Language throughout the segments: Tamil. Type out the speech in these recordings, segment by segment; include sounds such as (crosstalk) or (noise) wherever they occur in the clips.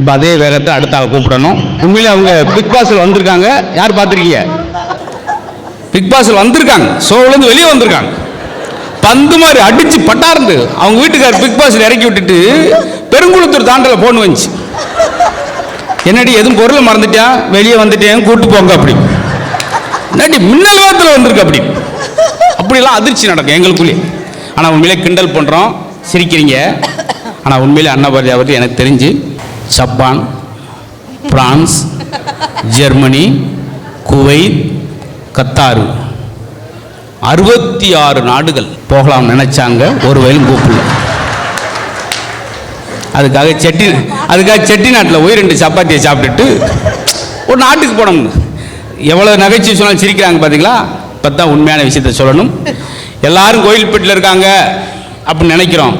இப்போ அதே வேகத்தை அடுத்த ஆள் கூப்பிடணும். உண்மையிலே அவங்க பிக் பாஸில் வந்திருக்காங்க. யார் பார்த்துருக்கீங்க? பிக் பாஸில் வந்திருக்காங்க. ஷோவிலேருந்து வெளியே வந்திருக்காங்க. பந்து மாதிரி அடித்து பட்டார்ந்து அவங்க வீட்டுக்கார் பிக் பாஸில் இறக்கி விட்டுட்டு பெருங்குளத்தூர் தாண்டல போன் வந்துச்சு. என்னடி எதுவும் பொருளை மறந்துட்டேன் வெளியே வந்துட்டேன் கூட்டு போங்க அப்படி. என்னடி மின்னல் வேகத்தில் வந்திருக்கு அப்படி. அப்படிலாம் அதிர்ச்சி நடக்கும் எங்களுக்குள்ளேயே ஆனால் உண்மையிலே கிண்டல் பண்ணுறோம் சிரிக்கிறீங்க. ஆனால் உண்மையிலே அன்னபாரதி பற்றி எனக்கு தெரிஞ்சு Japan France Germany Kuwait Qatar. அறுபத்தி ஆறு நாடுகள் போகலாம் நினைச்சாங்க ஒரு வயலும் கூப்பிடல. அதுக்காக செட்டி அதுக்காக செட்டிநாட்டில் போய் ரெண்டு சப்பாத்தியை சாப்பிட்டுட்டு ஒரு நாட்டுக்கு போனோம். எவ்வளோ நகைச்சுவை சொன்னாலும் சிரிக்கிறாங்க பார்த்தீங்களா இப்போ தான் உண்மையான விஷயத்த சொல்லணும். எல்லாரும் கோயில்பேட்டில் இருக்காங்க அப்படின்னு நினைக்கிறோம்.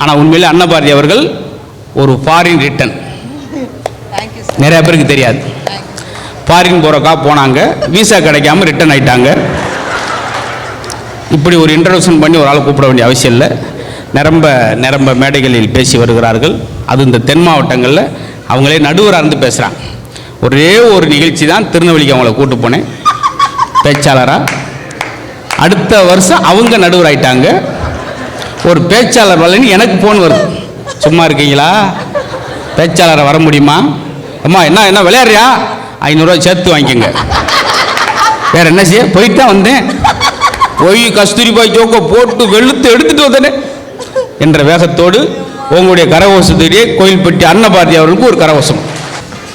ஆனால் உண்மையில் அன்னபாரதி அவர்கள் ஒரு ஃபாரின் ரிட்டன் நிறைய பேருக்கு தெரியாது. ஃபாரின் போகிறக்கா போனாங்க. விசா கிடைக்காம ரிட்டர்ன் ஆயிட்டாங்க. இப்படி ஒரு இன்ட்ரடக்ஷன் பண்ணி ஒரு ஆளை கூப்பிட வேண்டிய அவசியம் இல்லை. நிரம்ப நிரம்ப மேடைகளில் பேசி வருகிறார்கள். அது இந்த தென் மாவட்டங்களில் அவங்களே நடுவராக இருந்து பேசுகிறாங்க ஒரே ஒரு நிகழ்ச்சி தான் திருநெல்வேலிக்கு அவங்கள கூட்டு போனேன். பேச்சாளராக அடுத்த வருஷம் அவங்க நடுவர் ஆயிட்டாங்க ஒரு பேச்சாளர் வரலன்னு எனக்கு ஃபோன் வருது. சும்மா இருக்கீங்களா? பேச்சாளரை வர முடியுமா? அம்மா என்ன என்ன விளையாடுறியா? ஐநூறுரூவா சேர்த்து வாங்கிக்கோங்க. வேற என்ன செய்ய? போயிட்டு தான் வந்தேன். போய் கஸ்தூரி பாய் ஜோக்கை போட்டு வெளுத்து எடுத்துட்டு வந்தேனே. என்ற வேகத்தோடு உங்களுடைய கரகோஷத்திலேயே கோயில்பட்டி அன்னபாரதி அவர்களுக்கு ஒரு கரகோஷம்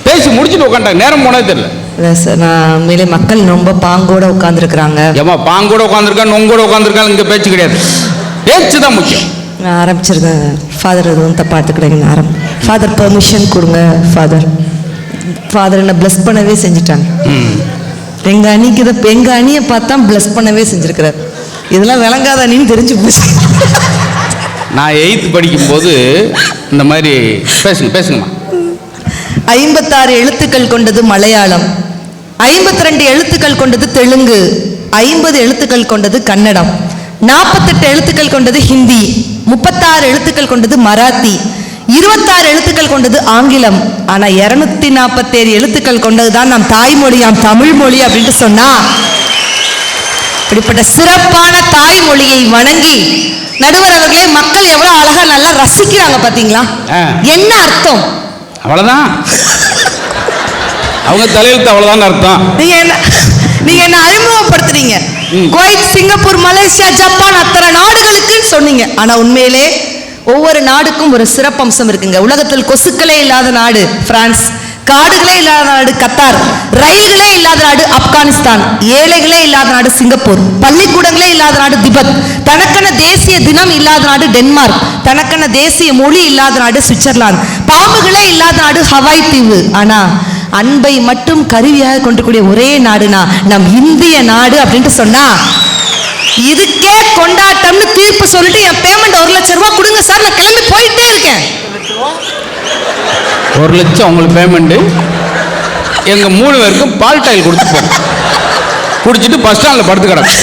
பேசி முடிச்சுட்டு உட்காண்டாங்க நேரம் போனதே தெரியல. இல்லை சார் நான் உண்மையிலே மக்கள் ரொம்ப பாங்கோட உட்காந்துருக்குறாங்க ஏமா பாங்கூட உட்காந்துருக்கா நொங்கூட உட்காந்துருக்கா இங்கே பேச்சு கிடையாது. பேச்சு தான் முக்கியம். நான் ஆரம்பிச்சிருந்தேன் ஃபாதர் எதுவும் தப்பாக எடுத்துக்கிட்டேங்க ஆரம் ஃபாதர் பெர்மிஷன் கொடுங்க ஃபாதர் ஃபாதர் என்னை ப்ளஸ் பண்ணவே செஞ்சுட்டாங்க. ம் எங்கள் அணிக்கு இதை எங்கள் அணியை பார்த்தா ப்ளஸ் பண்ணவே செஞ்சுருக்கிறார். இதெல்லாம் விளங்காத அணின்னு தெரிஞ்சு போச்சு. நான் எயித்து படிக்கும்போது இந்த மாதிரி பேசுங்க பேசுங்கம்மா. ஐம்பத்தாறு எழுத்துக்கள் கொண்டது மலையாளம். ஐம்பத்தி ரெண்டு எழுத்துக்கள் கொண்டது தெலுங்கு. ஐம்பது எழுத்துக்கள் கொண்டது கன்னடம். நாற்பத்தெட்டு எழுத்துக்கள் கொண்டது ஹிந்தி. முப்பத்தாறு எழுத்துக்கள் கொண்டது மராத்தி. இருபத்தாறு எழுத்துக்கள் கொண்டது ஆங்கிலம். ஆனா இருநூத்தி நாற்பத்தேழு எழுத்துக்கள் கொண்டதுதான் நம் தாய்மொழியாம் தமிழ் மொழி அப்படின்ட்டு சொன்னா. இப்படிப்பட்ட சிறப்பான தாய்மொழியை வணங்கி நடுவர் அவர்களே மக்கள் எவ்வளவு அழகா நல்லா ரசிக்கிறாங்க பாத்தீங்களா. என்ன அர்த்தம்? அவ்வளோதான் அவங்க தலையெழுத்து அவ்வளோதான் அர்த்தம். நீங்க என்ன நீங்க என்ன அறிமுகப்படுத்துறீங்க. குவைத் சிங்கப்பூர் மலேசியா ஜப்பான் அத்தனை நாடுகளுக்குன்னு சொன்னீங்க. ஆனா உண்மையிலே ஒவ்வொரு நாடுக்கும் ஒரு சிறப்பம்சம் இருக்குங்க. உலகத்தில் கொசுக்களே இல்லாத நாடு பிரான்ஸ் காடுகளே இல்லாத நாடு கத்தார் ரயில்களே இல்லாத நாடு ஆப்கானிஸ்தான் ஏழைகளே இல்லாத நாடு சிங்கப்பூர் பள்ளிக்கூடங்களே இல்லாத நாடு திபெத் தனக்கென தேசிய தினம் இல்லாத நாடு டென்மார்க் தனக்கென தேசிய மொழி இல்லாத நாடு சுவிட்சர்லாந்து பாம்புகளே இல்லாத நாடு ஹவாய் தீவு. ஆனா அன்பை மட்டும் கருவியாக கொண்டிருக்கூடிய ஒரே நாடுனா நம் இந்திய நாடு அப்படின்ட்டு சொன்னா இதுக்கே கொண்டாட்டம்னு தீர்ப்பு சொல்லிட்டு என் பேமெண்ட் ஒரு லட்சம் ரூபாய் கொடுங்க சார் நான் கிளம்பி போயிட்டே இருக்கேன். ஒரு லட்சம் உங்களுக்கு பேமெண்ட்டு எங்கள் மூணு பேருக்கும் பால் டைல் கொடுத்து போகிறோம் குடிச்சிட்டு பஸ் ஸ்டாண்டில் படுத்து கிடக்கும்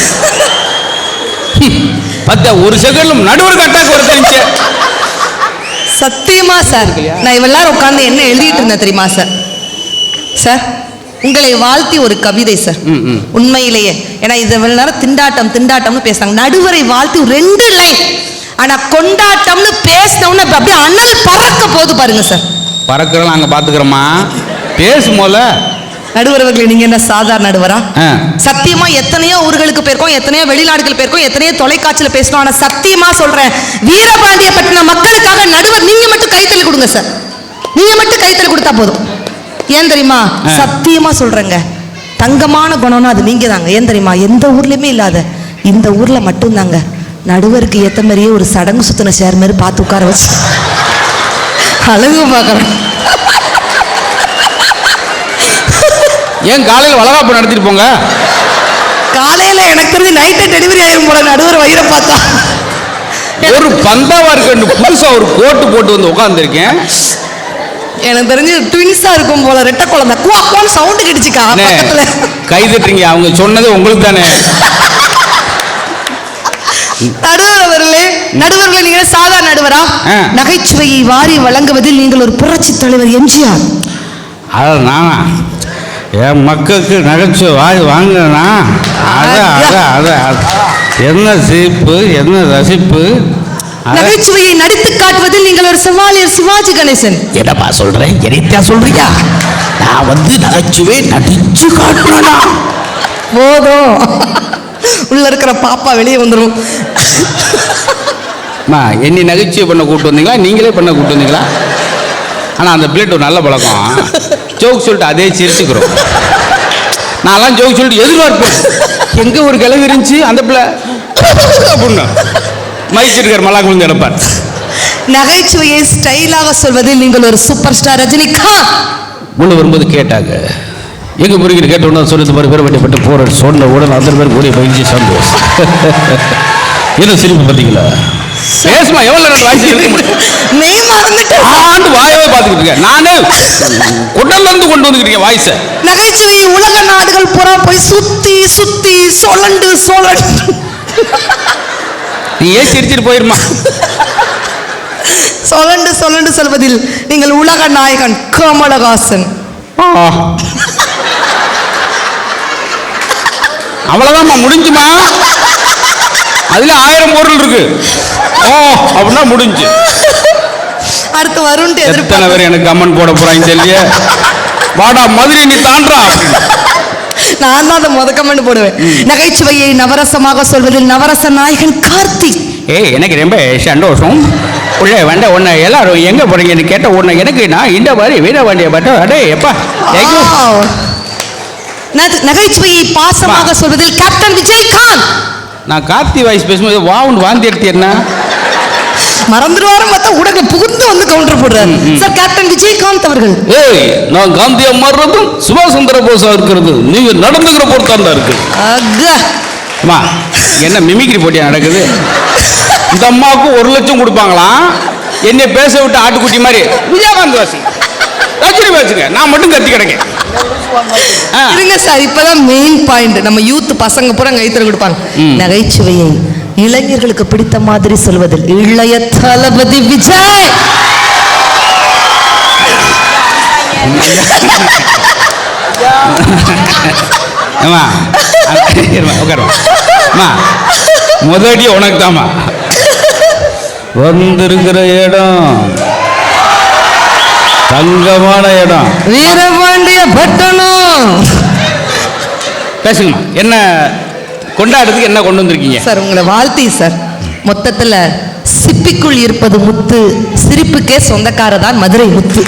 பத்த ஒரு செகண்ட்ல நடுவர் அட்டாக் வர தெரிஞ்சு சத்தியமா சார் நான் இவெல்லாரும் உட்கார்ந்து என்ன எழுதிட்டு இருந்தேன் தெரியுமா சார்? சார் உங்களை வாழ்த்தி ஒரு கவிதை சார். உண்மையிலேயே. ஏன்னா இது இவ்வளவு நேரம் திண்டாட்டம் திண்டாட்டம்னு பேசுறாங்க. நடுவரை வாழ்த்தி ரெண்டு லைன். ஆனா கொண்டாட்டம்னு பேசினோம்னு அப்படியே அனல் பறக்க போகுது பாருங்க சார் பறக்கிறோம் நாங்கள் பார்த்துக்கிறோமா பேசும் போல நடுவர் அவர்களே நீங்க என்ன சாதாரண நடுவரா? சத்தியமா எத்தனையோ ஊர்களுக்கு போயிருக்கோம் எத்தனையோ வெளிநாடுகள் போயிருக்கோம் எத்தனையோ தொலைக்காட்சியில பேசணும் ஆனா சத்தியமா சொல்றேன் வீரபாண்டியப்பட்டினம் மக்களுக்காக நடுவர் நீங்க மட்டும் கைத்தறி கொடுங்க சார் நீங்க மட்டும் கைத்தறி கொடுத்தா போதும். ஏன் தெரியுமா. சத்தியமா சொல்றேங்க. தங்கமான குணம்னா அது நீங்க தாங்க ஏன் தெரியுமா? எந்த ஊர்லயுமே இல்லாத இந்த ஊர்ல மட்டும்தாங்க. நடுவருக்கு ஏத்த மாதிரியே ஒரு சடங்கு சுத்தின சேர் மாதிரி பார்த்து உட்கார வச்சு. அழகு பார்க்கறேன். ஏன் காலையில் வளகாப்பு நடத்திட்டு போங்க? காலையில எனக்கு தெரிஞ்சு நைட்டே டெலிவரி ஆயிரும் போல. நடுவர் வயிறை பார்த்தா. ஒரு பந்தாவா இருக்கு புதுசாக ஒரு கோட்டு போட்டு வந்து உட்காந்துருக்கேன் எனக்கு தெரிஞ்சு ட்வின்ஸா இருக்கும் போல ரெட்டை குழந்தை. குவா குவான்னு சவுண்ட் கிடிச்சுக்கா பக்கத்துல. கை தட்டுறீங்க. அவங்க சொன்னது உங்களுக்கு தானே. (laughs) நடுவர் அவர்களே நடுவர்களை நீங்க சாதா நடுவரா. நகைச்சுவையை வாரி வழங்குவதில் நீங்கள் ஒரு புரட்சி தலைவர் எம்ஜிஆர். அது நானா? என் மக்களுக்கு நகைச்சுவை வாய் வாங்கினா அத அத அத அத- என்ன சிரிப்பு என்ன ரசிப்பு? நகைச்சுவையை நடித்து காட்டுவதில் நீங்கள் ஒரு சவாலியர் சிவாஜி கணேசன். என்னப்பா சொல்றேன் என்னையா சொல்றியா? நான் வந்து நகைச்சுவை நடிச்சு காட்டுறேனா? போதும். உள்ள இருக்கிற பாப்பா வெளியே வந்துரும். அம்மா என்னை நகைச்சுவை பண்ண கூட்டு வந்தீங்களா? நீங்களே பண்ண கூட்டு வந்தீங்களா? ஆனால் அந்த பிளேட் ஒரு நல்ல பழக்கம். ஜோக் சொல்லிட்டு அதே சிரிச்சுக்கிறோம். நான்லாம் ஜோக் சொல்லிட்டு எதிர்பார்ப்பேன். எங்கே ஒரு கிளவி இருந்துச்சு அந்த பிள்ளை. அப்படின்னு. மைச்சிருக்கார் மலா குழந்தை எடுப்பார் நகைச்சுவையை ஸ்டைலாக சொல்வதில் நீங்கள் ஒரு சூப்பர் ஸ்டார் ரஜினிகாந்த். உள்ள வரும்போது கேட்டாங்க. எங்க முருகன் கேட்ட உடனே சொன்னது மாதிரி பேர் வண்டிப்பட்டு போற சொன்ன உடனே அந்த பேர் கூடிய பயிற்சி சந்தோஷம். என்ன சிரிப்பு பார்த்தீங்களா? பேசுமா எவ்வளோ நேரம் வாய்ஸ் மே மறந்துட்டு ஆண்டு வாயவே பார்த்துக்கிட்டு இருக்கேன். நானே இருந்து கொண்டு வந்துக்கிட்டீங்க வாய்ஸை. நகைச்சுவை உலக நாடுகள் புறா போய் சுத்தி சுத்தி சொலண்டு சொலண்டு நீ ஏன் சிரிச்சிட்டு போயிருமா? சொலண்டு சொலண்டு சொல்வதில் நீங்கள் உலக நாயகன் கமலஹாசன். அவ்வளவுதான்மா முடிஞ்சுமா? அதுல ஆயிரம் பொருள் இருக்கு. ஓ அப்படின்னா முடிஞ்சு. அடுத்து வருண்ட்டு எத்தனை பேர் எனக்கு கமெண்ட் போட போறாங்க தெரியல வாடா மதுரை நீ தாண்டா. நான் தான் அதை முத கமெண்ட் போடுவேன். நகைச்சுவையை நவரசமாக சொல்வதில் நவரச நாயகன் கார்த்திக் ஏய் எனக்கு ரொம்ப சந்தோஷம். உள்ளே வந்த உன்னை எல்லாரும் எங்க போறீங்கன்னு கேட்ட உன்னை எனக்கு நான் இந்த மாதிரி வீர வண்டியை பட்ட அடே எப்பா நகைச்சுவையை பாசமாக சொல்வதில் கேப்டன் விஜயகாந்த். நான் கார்த்தி வாய்ஸ் பேசும்போது வாவுண்டு வாந்தி எடுத்தீர்னா மறந்துடுவாரு பார்த்தா உடனே புகுந்து வந்து கவுண்டர் போடுறாரு. சார் கேப்டன் விஜயகாந்த் அவர்கள். ஏய் நான் காந்தியா மாறுறதும் சுபாஷ் சந்திர போஸா இருக்கிறது. நீங்க நடந்துக்கிற பொறுத்தாண்டா இருக்கு. அம்மா என்ன மிமிக்ரி போட்டியா நடக்குது? இந்த அம்மாவுக்கு ஒரு லட்சம் கொடுப்பாங்களாம் என்னை பேச விட்டு ஆட்டுக்குட்டி மாதிரி. விஜயகாந்த் வாசி ரஜினி வாசிங்க நான் மட்டும் கத்தி கிடக்கேன். இருங்க சார் இப்பதான் மெயின் பாயிண்ட் நம்ம யூத் பசங்க பூரா கைத்தறி கொடுப்பாங்க. நகைச்சுவையை இளைஞர்களுக்கு பிடித்த மாதிரி சொல்வதில் இளைய தளபதி விஜய்! முதடி உனக்கு தாம்மா வந்திருக்கிற இடம் தங்கமான இடம். வீரபாண்டிய பட்டணம்! பேசுங்கம்மா என்ன கொண்டாடுறதுக்கு என்ன கொண்டு வந்திருக்கீங்க? சார் உங்களை வாழ்த்தி சார். மொத்தத்துல சிப்பிக்குள் இருப்பது முத்து சிரிப்புக்கே சொந்தக்கார தான் மதுரை முத்து.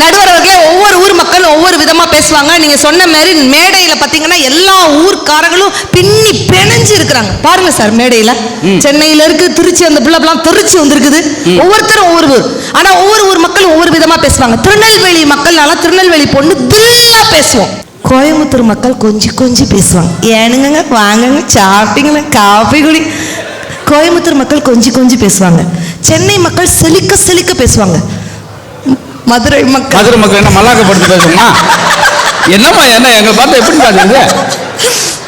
நடுவர் அவர்களே ஒவ்வொரு ஊர் மக்களும் ஒவ்வொரு விதமா பேசுவாங்க. நீங்க சொன்ன மாதிரி மேடையில பாத்தீங்கன்னா எல்லா ஊர்க்காரங்களும் பின்னி பிணைஞ்சு இருக்கிறாங்க. பாருங்க சார் மேடையில. சென்னையில இருக்கு திருச்சி அந்த பிள்ளைலாம் திருச்சி வந்திருக்குது. ஒவ்வொருத்தரும் ஒவ்வொரு ஊர். ஆனா ஒவ்வொரு ஊர் மக்களும் ஒவ்வொரு விதமா பேசுவாங்க. திருநெல்வேலி மக்கள்னால திருநெல்வேலி பொண்ணு தில்லா பேசுவோம். கோயம்புத்தூர் மக்கள் கொஞ்சி கொஞ்சி பேசுவாங்க ஏனுங்க வாங்குங்க சாப்பிட்டீங்களா காஃபி குடி கோயம்புத்தூர் மக்கள் கொஞ்சி கொஞ்சி பேசுவாங்க சென்னை மக்கள் செழிக்க செழிக்க பேசுவாங்க மதுரை மக்கள் மதுரை மக்கள் என்ன மல்லாக்கப்படுத்தி பேசுமா என்னம்மா என்ன எங்களை பார்த்தா எப்படி பாக்குறது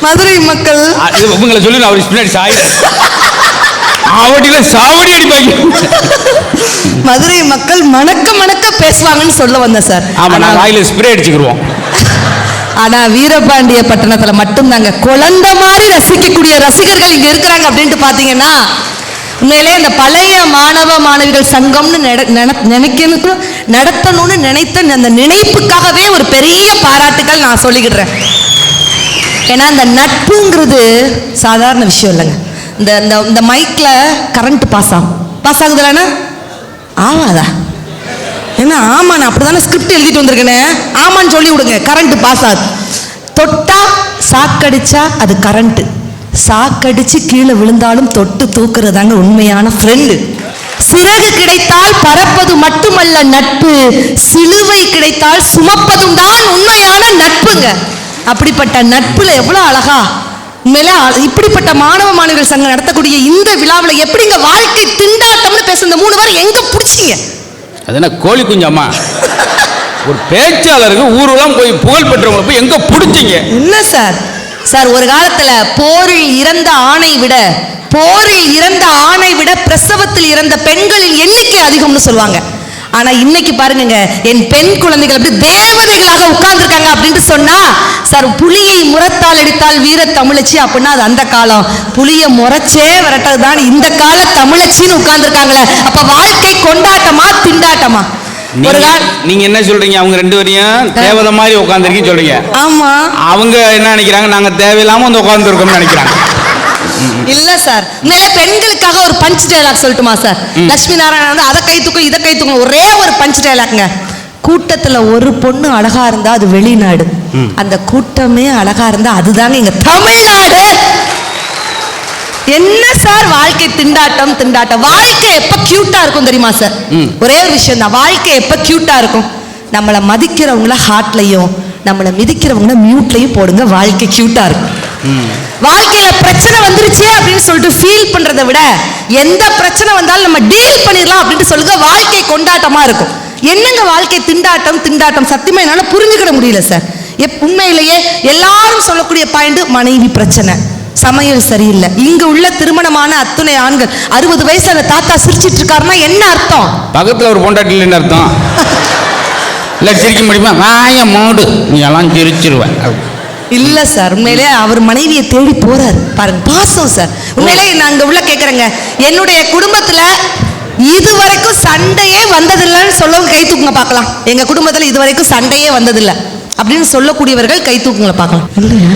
மதுரை மக்கள் இவங்களை சொல்லி அவர் பின்னாடி சாயிடு ஆவடியில சாவடி அடிப்பாங்க மதுரை மக்கள் மணக்க மணக்க பேசுவாங்கன்னு சொல்ல வந்தேன் சார் ஆமா நான் வாயில ஸ்ப்ரே அடிச்சுக்கிருவோம் ஆனா வீரபாண்டிய பட்டணத்துல மட்டும்தாங்க. குழந்தை மாதிரி ரசிக்கக்கூடிய ரசிகர்கள் இங்க இருக்கிறாங்க அப்படின்ட்டு பாத்தீங்கன்னா உண்மையிலே இந்த பழைய மாணவ மாணவிகள் சங்கம்னு நினைக்கணும் நடத்தணும்னு நினைத்த அந்த நினைப்புக்காகவே ஒரு பெரிய பாராட்டுகள் நான் சொல்லிக்கிடுறேன். ஏன்னா இந்த நட்புங்கிறது சாதாரண விஷயம் இல்லைங்க. இந்த இந்த இந்த கரண்ட் பாஸ் ஆகும். பாஸ் ஆகுது இல்லைன்னா ஆகாதா? என்ன ஆமா நான் அப்படிதானே ஸ்கிரிப்ட் எழுதிட்டு வந்திருக்கேனே? ஆமான்னு சொல்லி விடுங்க கரண்ட் பாஸ் ஆகுது. தொட்டா சாக்கடிச்சா அது கரண்ட் சாக்கடிச்சு கீழே விழுந்தாலும் தொட்டு தூக்குறதாங்க உண்மையான ஃப்ரெண்டு சிறகு கிடைத்தால் பறப்பது மட்டுமல்ல நட்பு. சிலுவை கிடைத்தால் சுமப்பதும் தான் உண்மையான நட்புங்க. அப்படிப்பட்ட நட்புல எவ்வளவு அழகா. உண்மையில அ- இப்படிப்பட்ட மாணவ மாணவிகள் சங்கம் நடத்தக்கூடிய இந்த விழாவில் எப்படிங்க வாழ்க்கை திண்டாட்டம்னு பேச இந்த மூணு பேர் எங்க பிடிச்சிங்க? அது என்ன கோழி குஞ்சம்மா? ஒரு பேச்சாளருக்கு ஊரெல்லாம் போய் புகழ் பெற்றவங்களை போய் எங்க பிடிச்சிங்க? என்ன சார். சார் ஒரு காலத்துல போரில் இறந்த ஆணை விட போரில் இறந்த ஆணை விட பிரசவத்தில் இறந்த பெண்களின் எண்ணிக்கை அதிகம்னு சொல்லுவாங்க. ஆனா இன்னைக்கு பாருங்கங்க என் பெண் குழந்தைகள் அப்படி தேவதைகளாக உட்கார்ந்துருக்காங்க அப்படின்ட்டு சொன்னா சார் புலியை முரத்தால் அடித்தால் வீர தமிழச்சி அப்படின்னா அது அந்த காலம். புலிய முறைச்சே விரட்டதுதான் இந்த கால தமிழச்சின்னு உட்கார்ந்துருக்காங்களே. அப்ப வாழ்க்கை கொண்டாட்டமா திண்டாட்டமா? ஒரு நீங்க என்ன சொல்றீங்க? அவங்க ரெண்டு பேரையும் தேவதை மாதிரி உட்காந்துருக்கீங்க சொல்றீங்க. ஆமா. அவங்க என்ன நினைக்கிறாங்க? நாங்க தேவையில்லாம வந்து உட்காந்துருக்கோம்னு நினைக்கிறாங்க. இல்ல சார். உண்மையிலே பெண்களுக்காக ஒரு பஞ்ச் டயலாக் சொல்லட்டுமா சார்? லட்சுமி நாராயணன் வந்து அதை கை தூக்கும் இதை கை தூக்கும் ஒரே ஒரு பஞ்ச் டயலாக்ங்க கூட்டத்துல ஒரு பொண்ணு அழகா இருந்தா அது வெளிநாடு. அந்த கூட்டமே அழகா இருந்தா அதுதாங்க எங்க தமிழ்நாடு. என்ன சார்? வாழ்க்கை திண்டாட்டம் திண்டாட்டம். வாழ்க்கை எப்ப கியூட்டா இருக்கும் தெரியுமா சார். ஒரே ஒரு விஷயம் தான் வாழ்க்கை எப்ப கியூட்டா இருக்கும்? நம்மளை மதிக்கிறவங்கள ஹார்ட்லயும் நம்மளை மிதிக்கிறவங்கள மியூட்லயும் போடுங்க. வாழ்க்கை கியூட்டா இருக்கும். வாழ்க்கையில பிரச்சனை வந்துருச்சு அப்படின்னு சொல்லிட்டு ஃபீல் பண்றதை விட எந்த பிரச்சனை வந்தாலும் நம்ம டீல் பண்ணிடலாம் அப்படின்ட்டு சொல்லுங்க வாழ்க்கை கொண்டாட்டமா இருக்கும். என்னங்க வாழ்க்கை திண்டாட்டம் திண்டாட்டம்? சத்தியமா என்னால புரிஞ்சுக்கிட முடியல சார் எப் உண்மையிலேயே எல்லாரும் சொல்லக்கூடிய பாயிண்ட் மனைவி பிரச்சனை. சமையல் சரியில்லை. இங்க உள்ள திருமணமான அத்துணை ஆண்கள் அறுபது வயசுல தாத்தா சிரிச்சிட்டு இருக்காருன்னா என்ன அர்த்தம்? பக்கத்துல ஒரு பொண்டாட்டி இல்லைன்னு அர்த்தம். இல்லை சிரிக்க முடியுமா? வாய மூடு. நீ எல்லாம் சிரிச்சிருவேன் இல்ல சார் உண்மையிலே அவர் மனைவியை தேடி போறாரு. பாருங்க பாசம் சார். உண்மையிலே நான் அங்க உள்ள கேக்குறேங்க. என்னுடைய குடும்பத்துல இதுவரைக்கும் சண்டையே வந்ததில்லைன்னு சொல்லவும் கை தூக்குங்க பார்க்கலாம். எங்க குடும்பத்துல இதுவரைக்கும் சண்டையே வந்ததில்லை. அப்படின்னு சொல்லக்கூடியவர்கள் கை தூக்குங்க பார்க்கலாம். இல்லையா?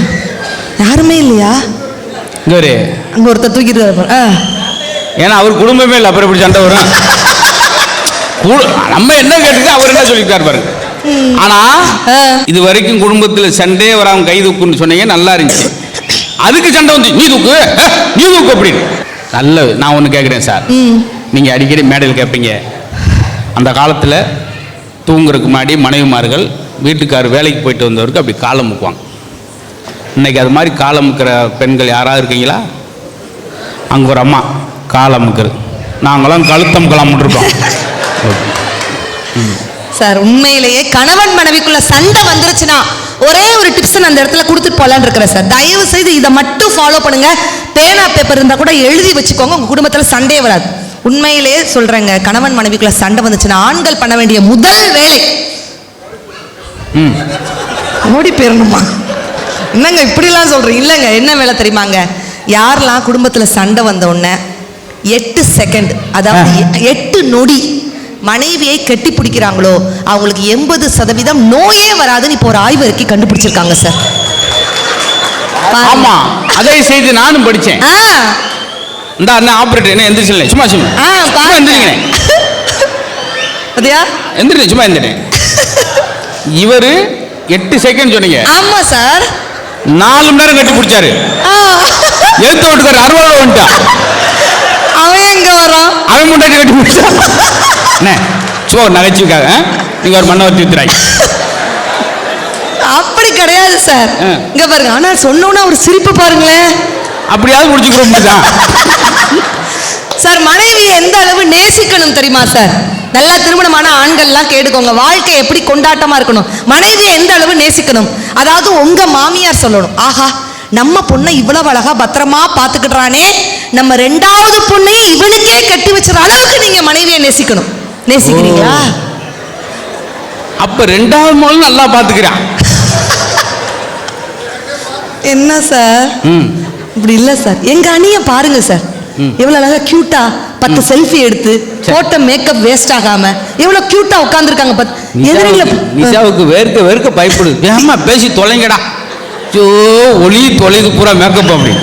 யாருமே இல்லையா? அங்க ஒருத்தர் தூக்கிட்டு. ஆ. ஏன்னா அவர் குடும்பமே இல்லை அப்புறம் இப்படி சண்டை வரும்? (laughs) நம்ம என்ன கேட்டுக்க அவர் என்ன சொல்லியிருக்காரு பாருங்க. ஆனா. இது வரைக்கும் குடும்பத்துல சண்டே வராம கை தூக்குன்னு சொன்னீங்க நல்லா இருந்துச்சு. அதுக்கு சண்டை வந்து நீ தூக்கு நீ தூக்கு அப்படின்னு. நல்ல நான் ஒண்ணு கேட்குறேன் சார். ம். நீங்க அடிக்கடி மேடையில் கேட்பீங்க அந்த காலத்துல தூங்குறதுக்கு முன்னாடி மனைவிமார்கள் வீட்டுக்கார் வேலைக்கு போயிட்டு வந்தவருக்கு அப்படி காலம் முக்குவாங்க. இன்னைக்கு அது மாதிரி காலம் முக்கிற பெண்கள் யாராவது இருக்கீங்களா? அங்கே ஒரு அம்மா காலம் முக்கிறது. நாங்களாம் கழுத்தம் கலாம் இருக்கோம் (laughs) சார் உண்மையிலேயே கணவன் மனைவிக்குள்ள சண்டை வந்துருச்சுன்னா ஒரே ஒரு டிப்ஸ் நான் அந்த இடத்துல கொடுத்துட்டு போலான்னு இருக்கிறேன் சார். தயவு செய்து இதை மட்டும் ஃபாலோ பண்ணுங்க. பேனா பேப்பர் இருந்தா கூட எழுதி வச்சுக்கோங்க உங்க குடும்பத்துல சண்டையே வராது. உண்மையிலேயே சொல்றேங்க கணவன் மனைவிக்குள்ள சண்டை வந்துச்சுன்னா ஆண்கள் பண்ண வேண்டிய முதல் வேலை. ம். ஓடி போயிடணுமா என்னங்க இப்படிலாம் சொல்றீங்க? இல்லைங்க என்ன வேலை தெரியுமாங்க? யாரெல்லாம் குடும்பத்துல சண்டை வந்த உடனே எட்டு செகண்ட் அதாவது எட்டு நொடி மனைவியை கெட்டி பிடிக்கிறாங்களோ அவங்களுக்கு எண்பது சதவீதம் நோயே வராதுன்னு இப்போ ஒரு ஆய்வு அறிக்கை கண்டுபிடிச்சிருக்காங்க சார். ஆமா அதை செய்து நானும் படிச்சேன். இந்த அண்ணன் ஆப்ரேட்டர் என்ன எந்திரிச்சில்லை சும்மா சும்மா. ஆ எந்திரிக்கிறேன் அதையா? எந்திரிட்டேன் சும்மா எந்திரிட்டேன் இவரு எட்டு செகண்ட் சொன்னீங்க. ஆமா சார். நாலு மணி நேரம் கட்டி பிடிச்சாரு. எழுத்து விட்டுக்காரு அறுபது வந்துட்டான் அவன் எங்க வரான் அவன் முன்னாடி கட்டி பிடிச்சான் என்ன? சும்மா ஒரு நகைச்சுக்காக நீங்க ஒரு வச்சு வித்துறாங்க அப்படி கிடையாது சார். இங்க பாருங்க ஆனா சொன்னோன்னா ஒரு சிரிப்பு பாருங்களேன். அப்படியாவது முடிச்சுக்கிறோம் சார் மனைவியை எந்த அளவு நேசிக்கணும் தெரியுமா சார்? நல்லா திருமணமான ஆண்கள்லாம் கேட்டுக்கோங்க வாழ்க்கை எப்படி கொண்டாட்டமா இருக்கணும்? மனைவியை எந்த அளவு நேசிக்கணும்? அதாவது உங்க மாமியார் சொல்லணும். ஆஹா நம்ம பொண்ணை இவ்வளவு அழகா பத்திரமா பாத்துக்கிட்டானே நம்ம ரெண்டாவது பொண்ணையும் இவனுக்கே கட்டி வச்சிட அளவுக்கு நீங்க மனைவியை நேசிக்கணும். நேசிக்கிறீங்களா? அப்ப ரெண்டாவது மூலம் நல்லா பாத்துக்கிறான். என்ன சார்? இப்படி இல்ல சார். எங்க அணிய பாருங்க சார். எவ்வளவு அழகா கியூட்டா பத்து செல்ஃபி எடுத்து போட்ட மேக்கப் வேஸ்ட் ஆகாம எவ்வளவு கியூட்டா உட்கார்ந்துருக்காங்க பத் எதிரில நிஷாவுக்கு- வேர்க்க வேர்க்க பயப்படுது. ஏமா பேசி தொலைங்கடா. ஜோ ஒளி தொலைது பூரா மேக்கப் அப்படி.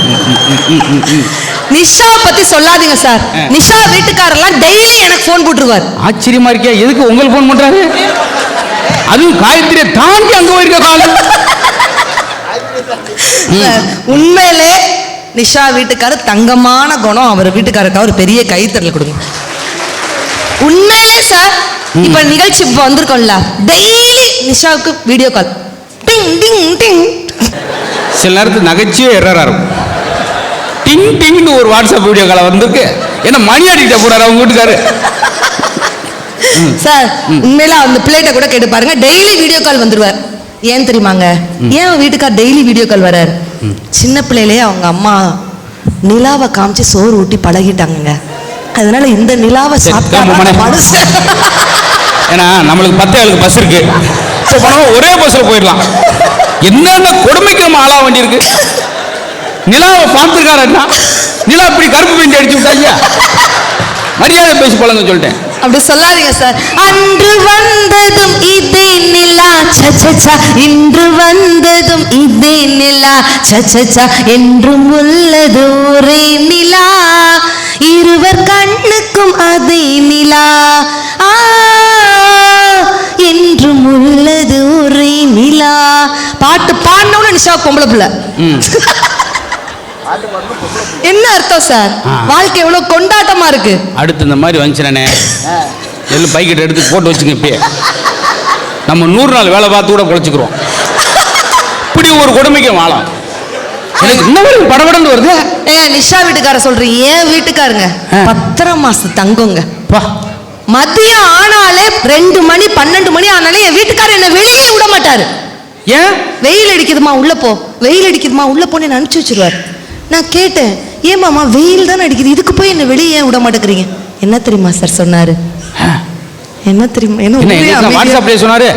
நிஷாவை பத்தி சொல்லாதீங்க சார். நிஷா வீட்டுக்காரெல்லாம் டெய்லி எனக்கு ஃபோன் போட்டுருவார். ஆச்சரியமா இருக்கியா எதுக்கு உங்களுக்கு ஃபோன் பண்றாரு? அதுவும் காயத்ரியை தாண்டி அங்க போயிருக்க காலம். உண்மையிலே நிஷா வீட்டுக்காரர் தங்கமான குணம். அவர் வீட்டுக்காரருக்கு ஒரு பெரிய கைத்தறல் கொடுங்க. உண்மையிலே சார் இப்ப நிகழ்ச்சி இப்ப வந்திருக்கோம்ல. Daily நிஷாவுக்கு video call ding ding ding. சில நேரத்துக்கு நகைச்சுவே எரரா இருக்கும். டிங் டிங்னு ஒரு வாட்ஸ்அப் வீடியோ கால வந்திருக்கு. என்ன மணி அடிக்கிட்ட போறாரு அவங்க வீட்டுக்காரு. சார் உண்மையில அந்த பிள்ளைகிட்ட கூட கேட்டு பாருங்க. டெய்லி வீடியோ கால் வந்துருவார். ஏன் தெரியுமாங்க? ஏன் வீட்டுக்கார் டெய்லி வீடியோ கால் வரார்? சின்ன பிள்ளையிலேயே அவங்க அம்மா நிலாவை காமிச்சு சோறு ஊட்டி பழகிட்டாங்கங்க. அதனால இந்த நிலாவை சாப்பிட்டா. மனுஷன் ஏன்னா நம்மளுக்கு பத்து ஏழுக்கு பஸ் இருக்கு. ஸோ ஒரே பஸ்ஸில் போயிடலாம். என்னென்ன கொடுமைக்கு நம்ம ஆளாக வேண்டியிருக்கு? நிலாவை பார்த்துருக்காருன்னா நிலா இப்படி கருப்பு பெயிண்ட் அடிச்சு விட்டாங்க. மரியாதை பேசி பழங்க சொல்லிட்டேன். அப்படி சொல்லாதீங்க சார். அன்று வந்ததும் இதே நிலா சச்சா இன்று வந்ததும் இதே நிலா சச்சா என்றும் உள்ளது ஒரே நிலா. இருவர் கண்ணுக்கும் அதே நிலா. ஆ, என்றும் உள்ளது ஒரே நிலா. பாட்டு பாடினோன்னு நிஷா பொம்பளை பிள்ளை. என்ன அர்த்தம் சார். வாழ்க்கை எவ்வளவு கொண்டாட்டமா இருக்கு? அடுத்து இந்த மாதிரி வந்துச்சுனே. எல்லாம் பைக்கெட் எடுத்து போட்டு வச்சுங்க இப்பயே. நம்ம நூறு நாள் வேலை பார்த்து கூட குழைச்சிக்கிறோம் இப்படி ஒரு கொடுமைக்கு வாழலாம். எனக்கு இன்னும் படபடன்னு வருது. ஏ நிஷா வீட்டுக்கார சொல்றீங்க ஏன் வீட்டுக்காருங்க. பத்தரை மாசம் தங்குங்க. பா. மதியம் ஆனாலே ரெண்டு மணி பன்னெண்டு மணி ஆனாலே என் வீட்டுக்காரர் என்ன வெளியே விட மாட்டாரு. ஏன்? வெயில் அடிக்குதுமா உள்ள போ. வெயில் அடிக்குதுமா உள்ள போன்னு அனுப்பிச்சு வச்சிருவாரு. நான் கேட்டேன் ஏமாமா வெயில் தானே அடிக்குது? இதுக்கு போய் என்ன வெளியே ஏன் விட மாட்டேங்கிறீங்க என்ன தெரியுமா சார் சொன்னாரு? என்ன தெரியுமா என்ன சொன்னாரு?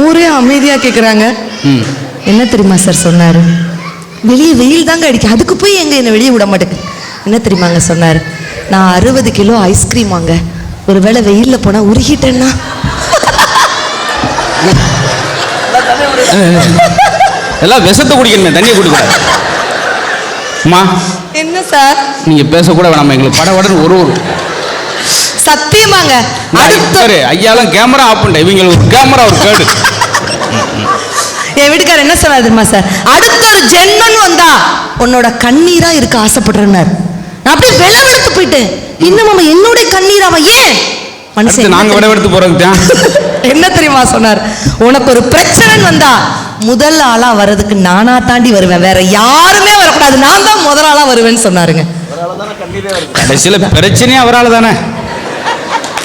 ஊரே அமைதியா கேக்குறாங்க. ம். என்ன தெரியுமா சார் சொன்னாரு? வெளியே வெயில் தாங்க அடிக்கும் அதுக்கு போய் எங்க என்ன வெளியே விட மாட்டேங்குது என்ன தெரியுமாங்க? சொன்னாரு. நான் அறுபது கிலோ ஐஸ்கிரீம் வாங்க ஒருவேளை வெயில்ல போனா உருகிட்டேன்னா? (laughs) எல்லாம் விஷத்தை குடிக்கணுமே தண்ணியை குடிக்கூடாது அம்மா. என்ன சார்? நீங்க பேசக்கூட வேணாமா எங்களுக்கு படபடன்னு ஒரு ஒரு. சத்தியமாங்க. அடுத்த ஐயாலாம் கேமரா ஆஃப் பண்ணிட்டேன். இவங்களுக்கு ஒரு கேமரா ஒரு கேடு. என் வீட்டுக்காரர் என்ன சொன்னார் தெரியுமா சார்? அடுத்த ஒரு ஜென்மன் வந்தா உன்னோட கண்ணீரா இருக்க ஆசைப்படுறேன்னாரு. நான் அப்படியே விளவெடுத்து போயிட்டேன். இன்னும் மாமா என்னுடைய கண்ணீர் அவன் ஏன்? மனுஷன் நாங்க விட எடுத்து போறதுக்கு தான் (laughs) என்ன தெரியுமா சொன்னார்? உனக்கு ஒரு பிரச்சனை வந்தா முதல் ஆளா வர்றதுக்கு நானா தாண்டி வருவேன். வேற யாருமே வரக்கூடாது. நான் தான் முதல் ஆளா வருவேன்னு சொன்னாருங்க. கடைசியில பிரச்சனையே அவரால் தானே.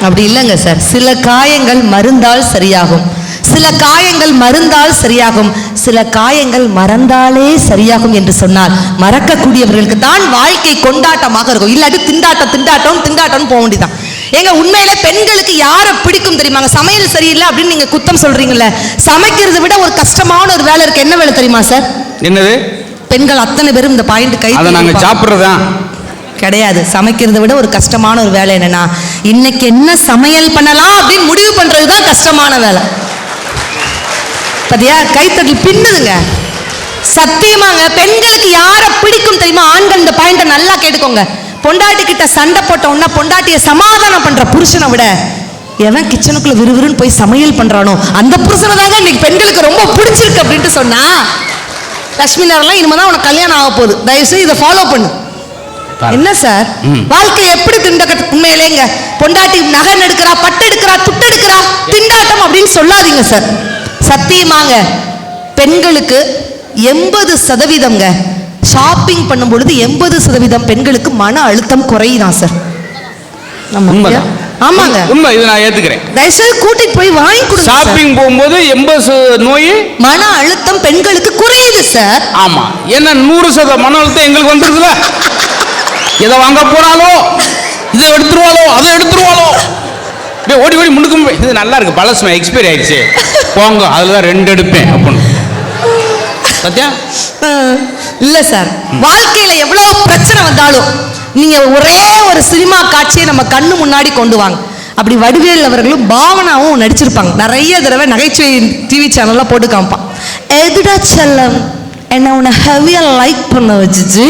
அப்படி இல்லைங்க சார். சில காயங்கள் மருந்தால் சரியாகும். சில காயங்கள் மருந்தால் சரியாகும். சில காயங்கள் மறந்தாலே சரியாகும் என்று சொன்னார் மறக்கக்கூடியவர்களுக்கு தான் வாழ்க்கை கொண்டாட்டமாக இருக்கும். இல்லாட்டி திண்டாட்டம் திண்டாட்டம் திண்டாட்டம் போக வேண்டியதான் ஏங்க உண்மையிலே பெண்களுக்கு யாரை பிடிக்கும் தெரியுமாங்க? சமையல் சரியில்லை அப்படின்னு நீங்க குத்தம் சொல்றீங்கல்ல. சமைக்கிறதை விட ஒரு கஷ்டமான ஒரு வேலை இருக்கு. என்ன வேலை தெரியுமா சார் என்னது? பெண்கள் அத்தனை பேரும் இந்த பாயிண்ட் கை அதை நாங்க. சாப்பிட்றதா? கிடையாது. சமைக்கிறதை விட ஒரு கஷ்டமான ஒரு வேலை என்னன்னா இன்னைக்கு என்ன சமையல் பண்ணலாம் அப்படின்னு முடிவு பண்றது தான் கஷ்டமான வேலை. பாத்தியா? கைத்தட்டல் பின்னுதுங்க. சத்தியமாங்க பெண்களுக்கு யாரை பிடிக்கும் தெரியுமா? ஆண்கள் இந்த பாயிண்ட நல்லா கேட்டுக்கோங்க. பொண்டாட்டி கிட்ட சண்டை போட்ட உடனே பொண்டாட்டியை சமாதானம் பண்ற புருஷனை விட எவன் கிச்சனுக்குள்ள விறுவிறுன்னு போய் சமையல் பண்றானோ அந்த புருஷனை தாங்க இன்னைக்கு பெண்களுக்கு ரொம்ப பிடிச்சிருக்கு அப்படின்ட்டு சொன்னா லட்சுமி நேரம்லாம் இனிமே தான் உனக்கு கல்யாணம் ஆக போகுது. தயவுசெய்து இதை ஃபாலோ பண்ணு. என்ன சார். வாழ்க்கை எப்படி திண்டக்க உண்மையிலேங்க பொண்டாட்டி நகை எடுக்கிறா பட்டு எடுக்கிறா துட்டு எடுக்கிறா திண்டாட்டம் அப்படின்னு சொல்லாதீங்க சார். சத்தியமாங்க பெண்களுக்கு எண்பது சதவீதம்ங்க ஷாப்பிங் பண்ணும் பொழுது எண்பது சதவீதம் பெண்களுக்கு மன அழுத்தம் குறையுதான் சார் ஆமாங்க. உண்மை இது நான் ஏத்துக்கிறேன். தயவுசெய்து கூட்டிட்டு போய் வாங்கி கொடுங்க. ஷாப்பிங் போகும்போது எண்பது நோய் மன அழுத்தம் பெண்களுக்கு குறையுது சார் ஆமா. என்ன நூறு சத மன அழுத்தம் எங்களுக்கு வந்துருதுல. எதை வாங்க போனாலோ இதை எடுத்துருவாளோ அதை எடுத்துருவாளோ. அப்படியே ஓடி ஓடி முன்னுக்கும் போய், இது நல்லா இருக்கு. பழசுமா எக்ஸ்பைரி ஆயிடுச்சு. போங்க அதில் தான் ரெண்டு எடுப்பேன் அப்படின்னு. சத்யா? இல்ல சார். வாழ்க்கையில எவ்வளவு பிரச்சனை வந்தாலும் நீங்க ஒரே ஒரு சினிமா காட்சியை நம்ம கண்ணு முன்னாடி கொண்டு வாங்க. அப்படி வடிவேல் அவர்களும் பாவனாவும் நடிச்சிருப்பாங்க. நிறைய தடவை நகைச்சுவை டிவி சேனல்ல போட்டு காமிப்பான். எதுடா செல்லம்? என்ன உன்னை ஹெவியா லைக் பண்ண வச்சுச்சு?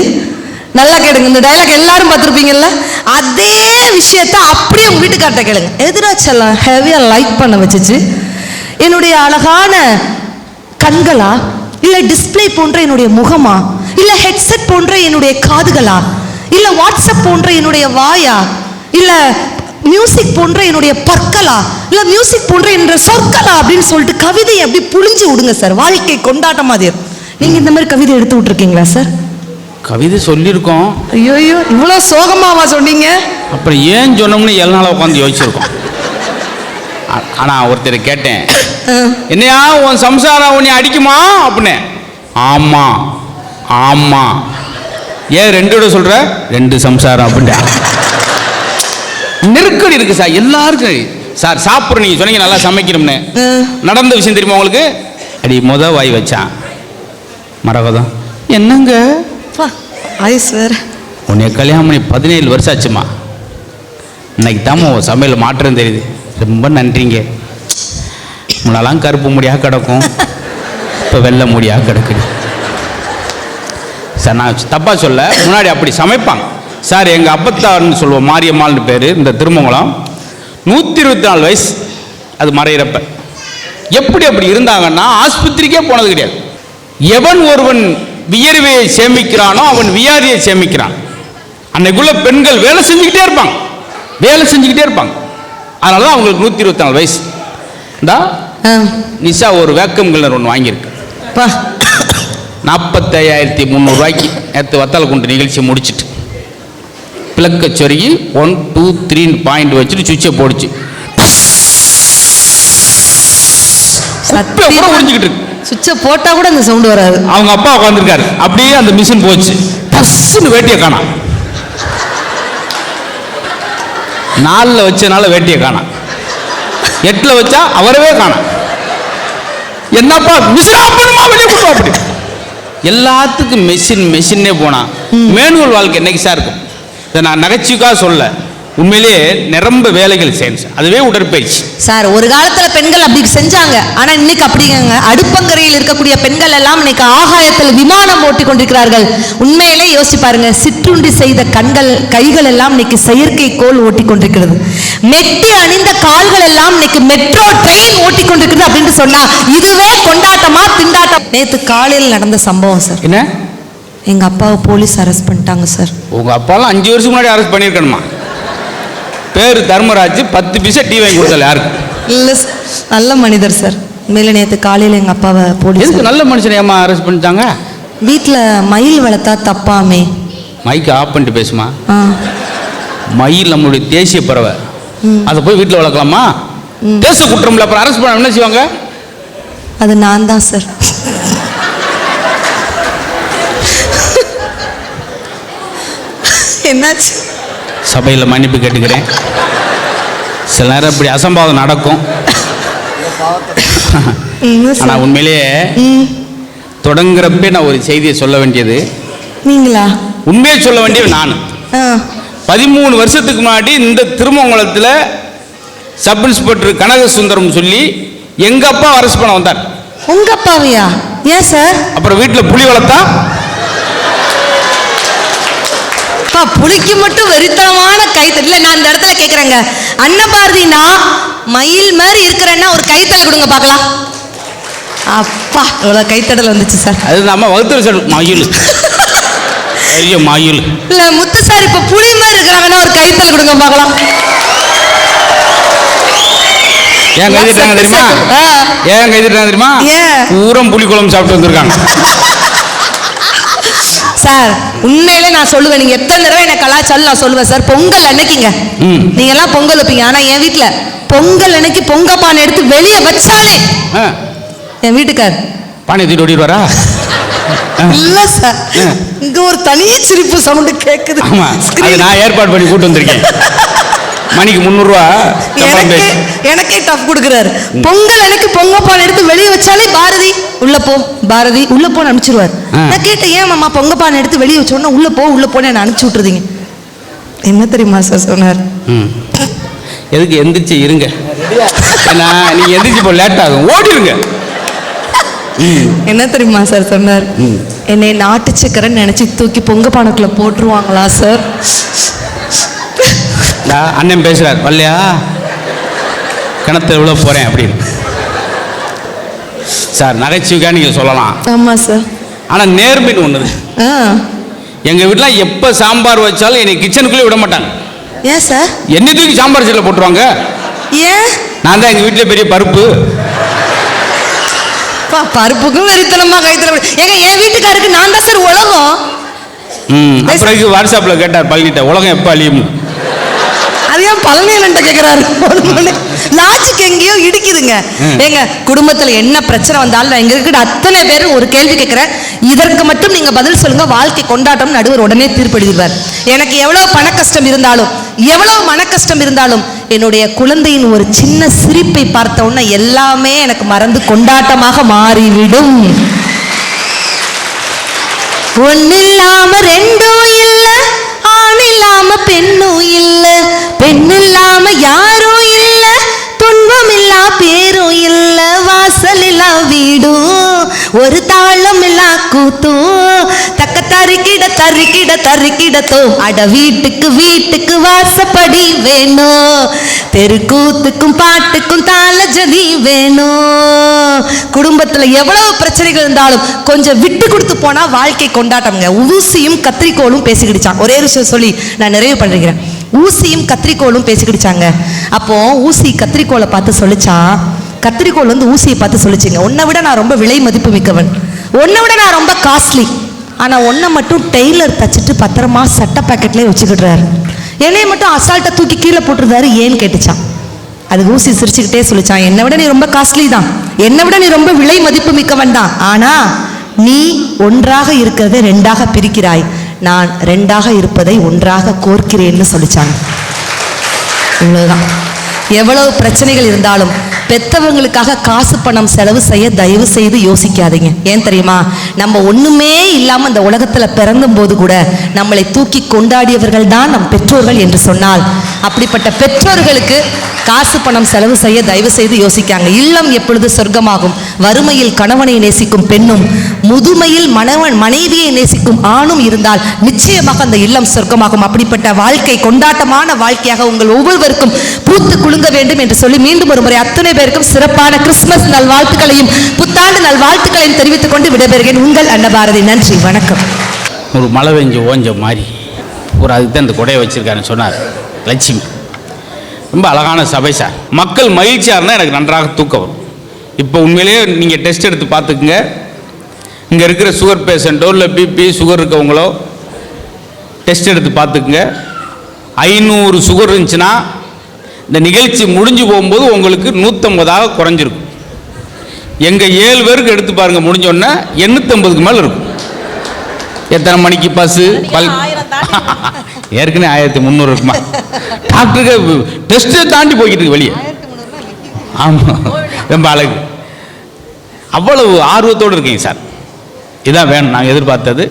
நல்லா கேளுங்க. இந்த டைலாக் எல்லாரும் பார்த்துருப்பீங்கல்ல? அதே விஷயத்த அப்படியே உங்க வீட்டுக்கார்ட்ட கேளுங்க. எதுடா செல்லம்? ஹெவியா லைக் பண்ண வச்சுச்சு? என்னுடைய அழகான கண்களா இல்ல டிஸ்ப்ளே போன்ற என்னுடைய முகமா? இல்ல ஹெட்செட் போன்ற என்னுடைய காதுகளா? இல்ல வாட்ஸ்அப் போன்ற என்னுடைய வாயா? இல்ல மியூசிக் போன்ற என்னுடைய பற்களா? இல்ல மியூசிக் போன்ற என்னுடைய சொற்களா? அப்படின்னு சொல்லிட்டு கவிதையை அப்படி புழிஞ்சு விடுங்க சார் வாழ்க்கை கொண்டாட்டமா அது இருக்கும். நீங்க இந்த மாதிரி கவிதை எடுத்து விட்டுருக்கீங்களா சார் கவிதை சொல்லியிருக்கோம். ஐயோ ஐயோ இவ்வளவு சோகமாவா சொன்னீங்க? அப்புறம் ஏன் சொன்னோம்னு நாள் உட்காந்து யோசிச்சிருக்கோம். ஆ- ஆனா ஒருத்தர் கேட்டேன். என்னையா உன் சம்சாரம் உன்னை அடிக்குமா? அப்படின்னு. ஆமா ஆமா. ஏன் ரெண்டோட சொல்ற? ரெண்டு சம்சாரம் அப்படின்டா. நெருக்கடி இருக்கு சார் எல்லாருக்கும் சார் சாப்பிட்ற நீங்க சொன்னீங்க நல்லா சமைக்கிறோம்னு ம். நடந்த விஷயம் தெரியுமா உங்களுக்கு? அடி முத வாய் வச்சான். மரகதம். என்னங்க? பா ஐஸ் வேற உன்னை கல்யாணம் பண்ணி பதினேழு வருஷம் ஆச்சுமா. இன்னைக்கு தாம்மா உன் சமையல் மாற்றம் தெரியுது. ரொம்ப நன்றிங்க. முன்னெல்லாம் கருப்பு முடியாக கிடக்கும். இப்போ வெள்ளை முடியாக கிடக்குது. சார் நான் தப்பாக சொல்ல முன்னாடி அப்படி சமைப்பாங்க. சார் எங்கள் அப்பத்தார்னு சொல்லுவோம் மாரியம்மாள்னு பேர் இந்த திருமங்கலம். நூற்றி இருபத்தி நாலு வயசு அது மறையிறப்ப. எப்படி அப்படி இருந்தாங்கன்னா ஆஸ்பத்திரிக்கே போனது கிடையாது. எவன் ஒருவன் வியர்வையை சேமிக்கிறானோ அவன் வியாதியை சேமிக்கிறான். அன்னைக்குள்ள பெண்கள் வேலை செஞ்சுக்கிட்டே இருப்பாங்க. வேலை செஞ்சுக்கிட்டே இருப்பாங்க. அதனால தான் அவங்களுக்கு நூற்றி இருபத்தி நாலு வயசு. இந்தா நிஷா ஒரு வேக்கம் கிளர் ஒன்று வாங்கியிருக்கு. பா. நாற்பத்தையாயிரத்தி முந்நூறுரூவாய்க்கு நேற்று வத்தலை குண்டு நிகழ்ச்சி முடிச்சிட்டு. பிளக்க சொருகி ஒன் டூ த்ரீன்னு பாயிண்ட் வச்சுட்டு சுவிட்சை போடுச்சு. கூட உறிஞ்சிக்கிட்டு இருக்கு. சுவிட்சை போட்டா கூட அந்த சவுண்ட் வராது. அவங்க அப்பா உட்காந்துருக்காரு அப்படியே அந்த மிஷின் போச்சு. டஸ்ன்னு வேட்டியை காணாம் நாலில் வச்சனால வேட்டியை காணாம் எட்டில் வச்சா அவரவே காணாம் என்னப்பா? மிஷின் பண்ணுமா வெளியே கொண்டு அப்படி எல்லாத்துக்கும் மெஷின் மெஷினே போனா. மேனுவல் வாழ்க்கை என்னைக்கு சார் இருக்கும்? இதை நான் நகைச்சுக்காக சொல்ல உண்மையிலேயே நிரம்ப வேலைகள் செய்யணும் அதுவே உடற்பயிற்சி. சார் ஒரு காலத்துல பெண்கள் அப்படி செஞ்சாங்க. ஆனா இன்னைக்கு அப்படிங்க அடுப்பங்கரையில் இருக்கக்கூடிய பெண்கள் எல்லாம் இன்னைக்கு ஆகாயத்தில் விமானம் ஓட்டிக் கொண்டிருக்கிறார்கள். உண்மையிலே யோசிச்சு பாருங்க. சிற்றுண்டி செய்த கண்கள் கைகள் எல்லாம் இன்னைக்கு செயற்கை கோல் ஓட்டிக் கொண்டிருக்கிறது. மெட்டி அணிந்த கால்கள் எல்லாம் இன்னைக்கு மெட்ரோ ட்ரெயின் ஓட்டிக் கொண்டிருக்கிறது அப்படின்னு சொன்னா இதுவே கொண்டாட்டமா திண்டாட்டம்? நேத்து காலையில் நடந்த சம்பவம் சார். என்ன? எங்க அப்பாவை போலீஸ் அரெஸ்ட் பண்ணிட்டாங்க சார். உங்க அப்பாலாம் அஞ்சு வருஷம் முன்னாடி அரெஸ்ட் பண்ணியிருக்கணுமா? பேர் தர்மராஜ் பத்து பைசா டீ வாங்கி கொடுத்தல யாருக்கு இல்ல சார் நல்ல மனிதர் சார் உண்மையில நேத்து காலையில எங்க அப்பாவை போலீஸ் எதுக்கு நல்ல மனுஷனை ஏமா அரெஸ்ட் பண்ணிட்டாங்க? வீட்ல மயில் வளர்த்தா தப்பாமே. மைக்கு ஆஃப் பண்ணிட்டு பேசுமா? ஆ. மயில் நம்மளுடைய தேசிய பறவை. அதை போய் வீட்டில் வளர்க்கலாமா? தேச குற்றம்ல அப்புறம் அரெஸ்ட் பண்ண என்ன செய்வாங்க? அது நான் தான் சார் என்னாச்சு? சபையில் மன்னிப்பு கேட்டுக்கிறேன். சில நேரம் இப்படி அசம்பாவம் நடக்கும். ஆனால்? உண்மையிலேயே தொடங்குறப்பே நான் ஒரு செய்தியை சொல்ல வேண்டியது. நீங்களா? உண்மையை சொல்ல வேண்டியது நான். பதிமூணு வருஷத்துக்கு முன்னாடி இந்த திருமங்கலத்தில் சப் இன்ஸ்பெக்டர் கனகசுந்தரம் சொல்லி எங்க அப்பா அரெஸ்ட் பண்ண வந்தார். உங்க அப்பாவையா? ஏன் சார்? அப்புறம் வீட்டில் புலி வளர்த்தா? அப்பா புளிக்கு மட்டும் வெறித்தனமான கைத்தறி. இல்ல நான் இந்த இடத்துல கேக்குறேங்க. அன்னபாரதினா மயில் மாதிரி இருக்கிறேன்னா ஒரு கைத்தலை கொடுங்க பார்க்கலாம். அப்பா இவ்வளவு கைத்தடல் வந்துச்சு சார். அது நம்ம வகுத்து சார் மயில். பெரிய மயில். இல்ல முத்து சார் இப்ப புலி மாதிரி இருக்கிறாங்கன்னா ஒரு கைத்தலை கொடுங்க பார்க்கலாம். ஏன் கைதிட்டாங்க தெரியுமா. ஏன் கைதிட்டாங்க தெரியுமா? ஏன்? பூரம் புளிக்குழம்பு சாப்பிட்டு வந்திருக்காங்க. சார் உண்மையிலே நான் சொல்லுவேன். நீங்க எத்தனை தடவை என்ன கலாச்சாரம் நான் சொல்லுவேன் சார். பொங்கல் அன்னைக்குங்க. நீங்க எல்லாம் பொங்கல் வைப்பீங்க. ஆனா என் வீட்ல பொங்கல் அன்னைக்கு பொங்க பானை எடுத்து வெளியே வச்சாலே என் வீட்டுக்கார். பானை தூக்கிட்டு ஓடிடுவாரா? இல்ல சார். இங்க ஒரு தனி சிரிப்பு சவுண்ட் கேக்குது. நான் ஏற்பாடு பண்ணி கூட்டு வந்திருக்கேன். மணிக்கு முந்நூறுரூவா எனக்கே எனக்கே டஃப் கொடுக்குறாரு. பொங்கல் அன்னைக்கு பொங்க பானை எடுத்து வெளியே வச்சாலே பாரதி உள்ள போ பாரதி உள்ள போன்னு அனுப்பிச்சிருவாரு. நான் கேட்டேன் ஏன் மாமா பொங்க பானை எடுத்து வெளியே வச்ச உடனே உள்ள போ உள்ள போன்னு என்ன அனுப்பிச்சு விட்டுறீங்க. என்ன தெரியுமா சார் சொன்னார். எதுக்கு எந்திரிச்சு இருங்க. ஏன்னா நீங்க எந்திரிச்சு இப்போ லேட் ஆகும். ஓடிருங்க என்ன தெரியுமா சார் சொன்னார்? என்னை நாட்டு சக்கரைன்னு நினைச்சு தூக்கி பொங்க பானைக்குள்ள போட்டுருவாங்களா சார் அண்ணன் பேசுறார். வரலையா கிணத்துல விழ போறேன் அப்படின்னு. சார் நகைச்சுவைக்கா நீங்க சொல்லலாம். ஆமா சார். ஆனா நேர்மைன்னு ஒண்ணு இருக்கு. ஆ. எங்க வீட்டுல எப்ப சாம்பார் வச்சாலும் என்னை கிச்சனுக்குள்ளே விட மாட்டாங்க. ஏன் சார்? என்ன தூக்கி சாம்பார் சீட்டில் போட்டுருவாங்க. ஏன்? நான் தான் எங்க வீட்டுல பெரிய பருப்பு. பருப்புக்கும் வெறித்தனமா கைத்தல ஏங்க என் வீட்டுக்காருக்கு நான் தான் சார் உலகம். ம் அப்புறம் வாட்ஸ்அப்ல கேட்டார் பழகிட்ட உலகம் எப்போ அழியும்? அது ஏன் பழனியன்ட்ட கேட்குறாரு லாஜிக் எங்கேயோ இடிக்குதுங்க. ஏங்க குடும்பத்துல என்ன பிரச்சனை வந்தாலும் நான் இங்க இருக்கிற அத்தனை பேரும் ஒரு கேள்வி கேட்கிறேன் இதற்கு மட்டும் நீங்க பதில் சொல்லுங்க. வாழ்க்கை கொண்டாட்டம் நடுவர் உடனே தீர்ப்பெழுதிடுவார் எனக்கு எவ்வளவு பண கஷ்டம் இருந்தாலும் எவ்வளவு மன கஷ்டம் இருந்தாலும் என்னுடைய குழந்தையின் ஒரு சின்ன சிரிப்பை பார்த்த உடனே எல்லாமே எனக்கு மறந்து கொண்டாட்டமாக மாறிவிடும். ஒன்னு இல்லாம ரெண்டும் இல்ல. இல்லாம பெண்ணும் இல்ல பெண் இல்லாம யாரும் இல்லை. துன்பம் இல்லா பேரும் இல்ல வாசல் இல்லா வீடும். ஒரு தாளம் இல்லா கூத்தும். தக்க தறிக்கிட தறிக்கிட தறிக்கிடத்தோ அட வீட்டுக்கு வீட்டுக்கு வாசப்படி வேணும். தெருக்கூத்துக்கும் பாட்டுக்கும் தாள ஜதி வேணும். குடும்பத்துல எவ்வளவு பிரச்சனைகள் இருந்தாலும் கொஞ்சம் விட்டு கொடுத்து போனா வாழ்க்கை கொண்டாட்டம்ங்க. ஊசியும் கத்திரிக்கோளும் பேசிக்கிடுச்சான் ஒரே ஒரு விஷயம் சொல்லி நான் நிறைவு பண்ணிக்கிறேன். ஊசியும் கத்திரிக்கோளும் பேசிக்கிடுச்சாங்க. அப்போ ஊசி கத்திரிக்கோளை பார்த்து சொல்லிச்சான் கத்திரிக்கோள் வந்து ஊசியை பார்த்து சொல்லிச்சுங்க. உன்னை விட நான் ரொம்ப விலை மதிப்பு மிக்கவன். உன்னை விட நான் ரொம்ப காஸ்ட்லி ஆனா ஒன்றை மட்டும் டெய்லர் தச்சுட்டு பத்திரமா சட்டை பேக்கெட்லேயே வச்சுக்கிடுறாரு. என்னையை மட்டும் அசால்ட்டை தூக்கி கீழே போட்டுருந்தாரு ஏன்னு கேட்டுச்சான் அது ஊசி சிரிச்சுக்கிட்டே சொல்லிச்சான் என்னை விட நீ ரொம்ப காஸ்ட்லி தான். என்னை விட நீ ரொம்ப விலை மதிப்பு மிக்கவன் தான். ஆனா நீ ஒன்றாக இருக்கிறதை ரெண்டாக பிரிக்கிறாய். நான் ரெண்டாக இருப்பதை ஒன்றாக கோர்க்கிறேன்னு சொல்லிச்சாங்க. இவ்வளோதான் எவ்வளவு பிரச்சனைகள் இருந்தாலும் பெத்தவங்களுக்காக காசு பணம் செலவு செய்ய தயவு செய்து யோசிக்காதீங்க. ஏன் தெரியுமா? நம்ம ஒண்ணுமே இல்லாம இந்த உலகத்துல பிறந்தும் போது கூட நம்மளை தூக்கி கொண்டாடியவர்கள் தான் நம் பெற்றோர்கள் என்று சொன்னால். அப்படிப்பட்ட பெற்றோர்களுக்கு காசு பணம் செலவு செய்ய தயவு செய்து யோசிக்காங்க. இல்லம் எப்பொழுது சொர்க்கமாகும்? வறுமையில் கணவனை நேசிக்கும் பெண்ணும் முதுமையில் மணவன் மனைவியை நேசிக்கும் ஆணும் இருந்தால் நிச்சயமாக அந்த இல்லம் சொர்க்கமாகும். அப்படிப்பட்ட வாழ்க்கை கொண்டாட்டமான வாழ்க்கையாக உங்கள் ஒவ்வொருவருக்கும் பூத்து குலுங்க வேண்டும் என்று சொல்லி மீண்டும் ஒரு முறை அத்தனை பேருக்கும் சிறப்பான கிறிஸ்துமஸ் நல்வாழ்த்துக்களையும் புத்தாண்டு நல்வாழ்த்துக்களையும் தெரிவித்துக் கொண்டு விடைபெறுகிறேன். உங்கள் அன்னபாரதி நன்றி வணக்கம். ஒரு மழை பெஞ்சு ஓஞ்ச மாதிரி. ஒரு அதுக்கு தான் இந்த கொடையை வச்சுருக்காருன்னு சொன்னார் லட்சுமி. ரொம்ப அழகான சபை சார். மக்கள் மகிழ்ச்சியாக இருந்தால் எனக்கு நன்றாக தூக்கம் வரும். இப்போ உண்மையிலேயே நீங்கள் டெஸ்ட் எடுத்து பார்த்துக்குங்க. இங்கே இருக்கிற சுகர் பேஷண்ட்டோ இல்லை பிபி சுகர் இருக்கவங்களோ டெஸ்ட் எடுத்து பார்த்துக்குங்க. ஐநூறு சுகர் இருந்துச்சுன்னா இந்த நிகழ்ச்சி முடிஞ்சு போகும்போது உங்களுக்கு நூற்றம்பதாக குறைஞ்சிருக்கும். எங்கள் ஏழு பேருக்கு எடுத்து பாருங்கள் முடிஞ்சோடனே எண்ணூற்றம்பதுக்கு மேலே இருக்கும். எத்தனை மணிக்கு பஸ்ஸு? பல் (laughs) ஏற்கனவே ஆயிரத்தி முந்நூறு இருக்குமா? டாக்டருக்கு டெஸ்ட்டை தாண்டி போய்கிட்டு இருக்கு வெளியே. ஆமாம் ரொம்ப அழகு. அவ்வளவு ஆர்வத்தோடு இருக்கீங்க சார். இதான் வேணும். நாங்கள் எதிர்பார்த்தது.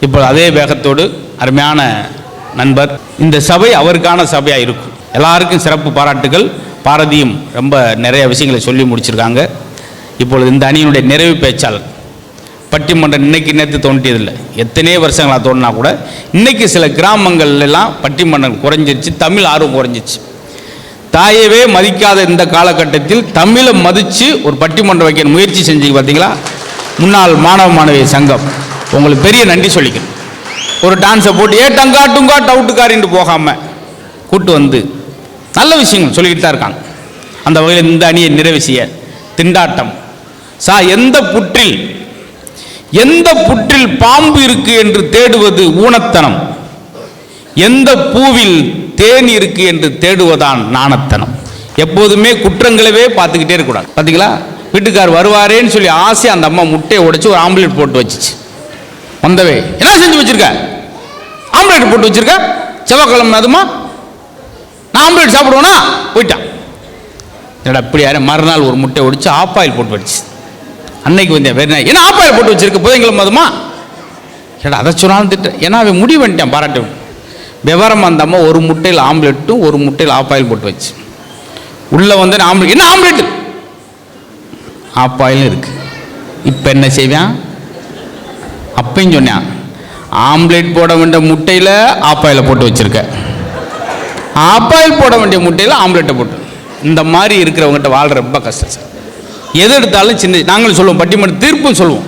இப்போ அதே வேகத்தோடு அருமையான நண்பர். இந்த சபை அவருக்கான சபையாக இருக்கும். எல்லாருக்கும் சிறப்பு பாராட்டுகள். பாரதியும் ரொம்ப நிறைய விஷயங்களை சொல்லி முடிச்சிருக்காங்க. இப்பொழுது இந்த அணியினுடைய நிறைவு பேச்சாளர். பட்டிமன்றம் இன்றைக்கி நேற்று தோன்றியதில்லை. எத்தனையோ வருஷங்களாக தோணுனா கூட இன்றைக்கி சில கிராமங்கள்லாம் பட்டிமன்றம் குறைஞ்சிருச்சு தமிழ் ஆர்வம் குறைஞ்சிச்சு தாயவே மதிக்காத இந்த காலகட்டத்தில் தமிழை மதித்து ஒரு பட்டிமன்றம் வைக்க முயற்சி செஞ்சு பார்த்தீங்களா முன்னாள் மாணவ மாணவி சங்கம். உங்களுக்கு பெரிய நன்றி சொல்லிக்கணும் ஒரு டான்ஸை போட்டு ஏ டங்கா டுங்கா டவுட்டுக்காரின்னு போகாமல் கூட்டு வந்து நல்ல விஷயங்கள் சொல்லிக்கிட்டு தான் இருக்காங்க. அந்த வகையில் இந்த அணியை நிறைவேசிய திண்டாட்டம். சா எந்த புற்றில் எந்த புற்றில் பாம்பு இருக்கு என்று தேடுவது ஊனத்தனம்? எந்த பூவில் தேன் இருக்கு என்று தேடுவதான் நாணத்தனம்? எப்போதுமே குற்றங்களவே பார்த்துக்கிட்டே இருக்கக்கூடாது. பார்த்தீங்களா வீட்டுக்கார் வருவாரேன்னு சொல்லி ஆசை அந்த அம்மா முட்டையை உடைச்சி ஒரு ஆம்லேட் போட்டு வச்சுச்சு. வந்தவே என்ன செஞ்சு வச்சிருக்க? ஆம்லேட் போட்டு வச்சிருக்க? செவ்வாய்க்கிழமை அதுமா? ஆம்லேட் சாப்பிடுவோன்னா போயிட்டான். என்னடா இப்படி யாரும் மறுநாள் ஒரு முட்டை உடைச்சு ஆப்பாயில் போட்டு வச்சு. அன்னைக்கு வந்தேன் வேறு என்ன ஆப்பாயில் போட்டு வச்சிருக்கு? புதைங்களும் மதமா? ஏடா அதை சொன்னாலும் திட்ட. ஏன்னா அவன் முடிவு பண்ணிட்டான் பாராட்டு விவரம் அந்த ஒரு முட்டையில் ஆம்லெட்டும் ஒரு முட்டையில் ஆப்பாயில் போட்டு வச்சு. உள்ளே வந்து ஆம்லெட் என்ன ஆம்லெட் ஆப்பாயிலும் இருக்கு. இப்போ என்ன செய்வான்? அப்பையும் சொன்னான் ஆம்லெட் போட வேண்டிய முட்டையில் ஆப்பாயில் போட்டு வச்சுருக்கேன் ஆப்பாயில் போட வேண்டிய முட்டையில் ஆம்லெட்டை போட்டு. இந்த மாதிரி இருக்கிறவங்ககிட்ட வாழ்கிற ரொம்ப கஷ்டம் சார். எது எடுத்தாலும் சின்ன நாங்களும் சொல்லுவோம் பட்டிமன்ற தீர்ப்பும் சொல்லுவோம்.